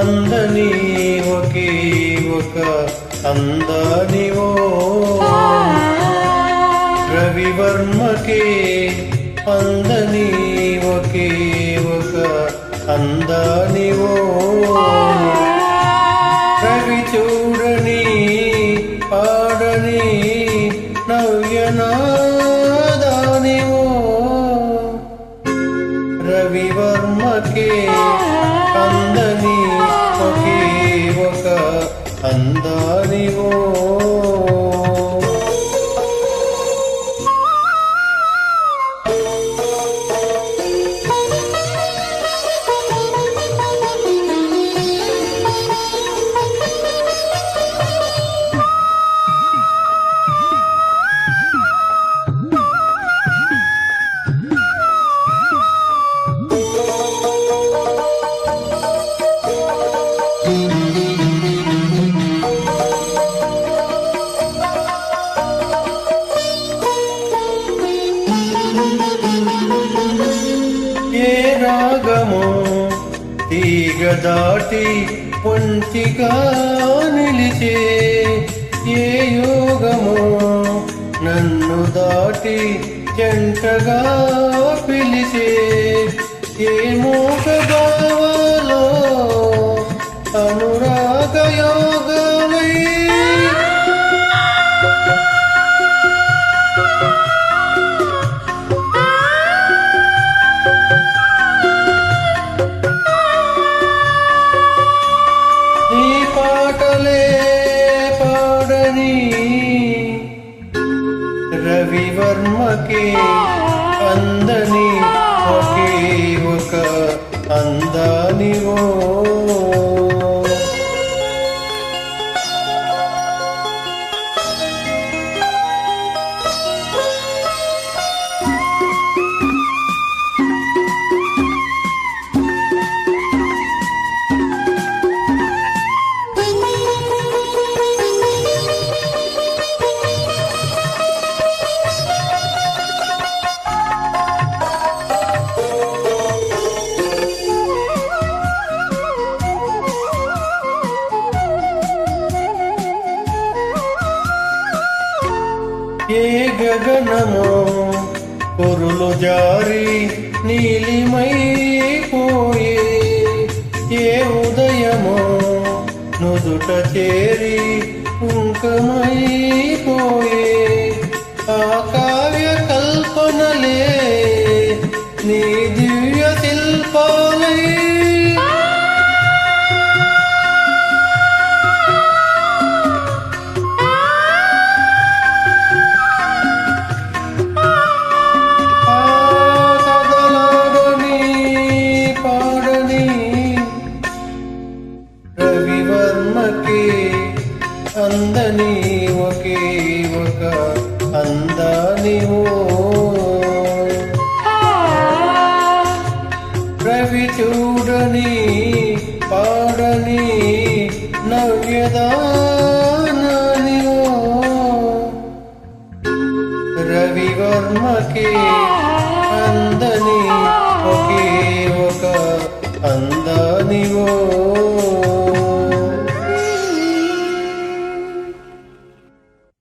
రవివర్మకే అందని ఒకే ఒక అందానివో రవివర్మకే అందని ఒకే ఒక అందానివో రవి చూడని పాడని నవ్యనాదానివో రవివర్మకే అందానివో తీగ దాటి ఒంటిగా నిలిచే ఏ యోగమో నన్ను దాటి జంటగా పిలిచే ఏ మోక భావాలో అనురాగయో పాటలే పాడని రవివర్మకే అందని ఒకే ఒక అందానివో. ఏ గగనమో పొరులు జారి నీలిమైపోయే ఏ ఉదయమో నుదుట చేరి కుంకమైపోయే ఆ కావ్య కల్పనలే నీ అందని ఒకే ఒక అందానివో రవి చూడని పాడని నవ్యదానివో రవివర్మకి అందని ఒకే ఒక అందానివో